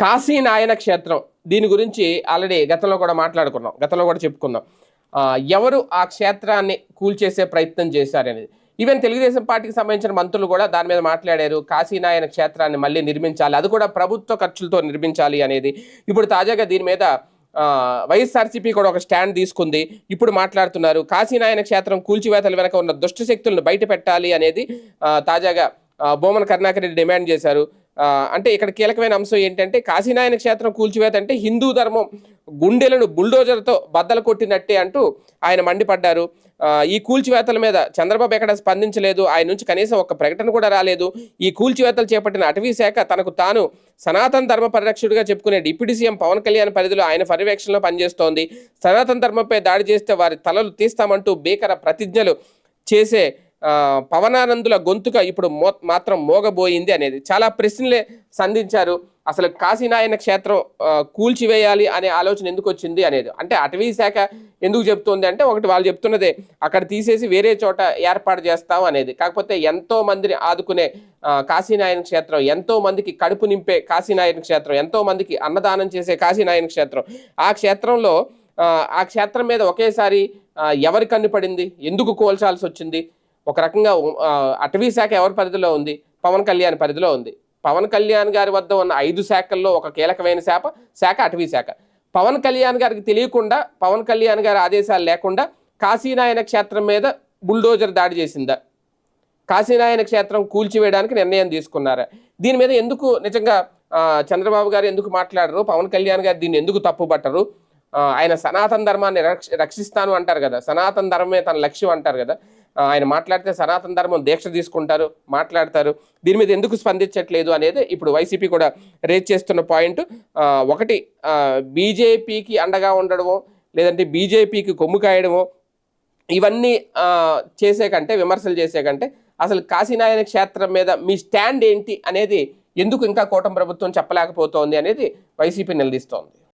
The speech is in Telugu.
కాశీ నాయన క్షేత్రం. దీని గురించి ఆల్రెడీ గతంలో కూడా మాట్లాడుకున్నాం. గతంలో కూడా చెప్పుకున్నాం ఎవరు ఆ క్షేత్రాన్ని కూల్చేసే ప్రయత్నం చేశారనేది. ఈవెన్ తెలుగుదేశం పార్టీకి సంబంధించిన మంత్రులు కూడా దాని మీద మాట్లాడారు. కాశీనాయన క్షేత్రాన్ని మళ్ళీ నిర్మించాలి. అది కూడా ప్రభుత్వ ఖర్చులతో నిర్మించాలి అనేది. ఇప్పుడు తాజాగా దీని మీద వైఎస్ఆర్సీపీ కూడా ఒక స్టాండ్ తీసుకుంది. ఇప్పుడు మాట్లాడుతున్నారు. కాశీనాయన క్షేత్రం కూల్చివేతల వెనక ఉన్న దుష్టశక్తులను బయట పెట్టాలి అనేది తాజాగా ఆ, కరుణాకర్ రెడ్డి డిమాండ్ చేశారు. అంటే ఇక్కడ కీలకమైన అంశం ఏంటంటే కాశీనాయన క్షేత్రం కూల్చివేత అంటే హిందూ ధర్మం గుండెలను బుల్డోజర్తో బద్దలు కొట్టినట్టే అంటూ ఆయన మండిపడ్డారు. ఈ కూల్చివేతల మీద చంద్రబాబు ఎక్కడ స్పందించలేదు. ఆయన నుంచి కనీసం ఒక ప్రకటన కూడా రాలేదు. ఈ కూల్చివేతలు చేపట్టిన అటవీ శాఖ తనకు తాను సనాతన ధర్మ పరిరక్షకుడిగా చెప్పుకునే డిప్యూటీ సీఎం పవన్ కళ్యాణ్ పరిధిలో ఆయన పర్యవేక్షణలో పనిచేస్తోంది. సనాతన ధర్మంపై దాడి చేస్తే వారి తలలు తీస్తామంటూ భీకర ప్రతిజ్ఞలు చేసే పవనానందుల గొంతుక ఇప్పుడు మో మాత్రం మోగబోయింది అనేది చాలా ప్రశ్నలే సంధించారు. అసలు కాశీనాయన క్షేత్రం కూల్చివేయాలి అనే ఆలోచన ఎందుకు వచ్చింది అనేది? అంటే అటవీ శాఖ ఎందుకు చెప్తుంది అంటే ఒకటి వాళ్ళు చెప్తున్నదే అక్కడ తీసేసి వేరే చోట ఏర్పాటు చేస్తాం అనేది. కాకపోతే ఎంతో మందిని ఆదుకునే కాశీనాయన క్షేత్రం ఎంతో మందికి కడుపు నింపే కాశీనాయన క్షేత్రం ఎంతో మందికి అన్నదానం చేసే కాశీనాయన క్షేత్రం. ఆ క్షేత్రంలో ఆ, క్షేత్రం మీద ఒకేసారి ఎవరి కన్ను పడింది? ఎందుకు కోల్చాల్సి వచ్చింది? ఒక రకంగా అటవీ శాఖ ఎవరి పరిధిలో ఉంది? పవన్ కళ్యాణ్ పరిధిలో ఉంది. పవన్ కళ్యాణ్ గారి వద్ద ఉన్న ఐదు శాఖల్లో ఒక కీలకమైన శాఖ శాఖ అటవీ శాఖ. పవన్ కళ్యాణ్ గారికి తెలియకుండా పవన్ కళ్యాణ్ గారి ఆదేశాలు లేకుండా కాశీనాయన క్షేత్రం మీద బుల్డోజర్ దాడి చేసిందా? కాశీనాయన క్షేత్రం కూల్చివేయడానికి నిర్ణయం తీసుకున్నారా? దీని మీద ఎందుకు నిజంగా చంద్రబాబు గారు ఎందుకు మాట్లాడరు? పవన్ కళ్యాణ్ గారు దీన్ని ఎందుకు తప్పుపట్టరు? ఆయన సనాతన ధర్మాన్ని రక్షిస్తాను అంటారు కదా సనాతన ధర్మమే తన లక్ష్యం అంటారు కదా. ఆయన మాట్లాడితే సనాతన ధర్మం దీక్ష తీసుకుంటారు మాట్లాడతారు. దీని మీద ఎందుకు స్పందించట్లేదు అనేది ఇప్పుడు వైసీపీ కూడా రేజ్ చేస్తున్న పాయింట్ ఒకటి బీజేపీకి అండగా ఉండడమో లేదంటే బీజేపీకి కొమ్ము కాయడమో ఇవన్నీ చేసే కంటే విమర్శలు చేసే కంటే అసలు కాశీనారాయణ క్షేత్రం మీద మీ స్టాండ్ ఏంటి అనేది ఎందుకు ఇంకా కూటమి ప్రభుత్వం చెప్పలేకపోతోంది అనేది వైసీపీ నిలదీస్తోంది.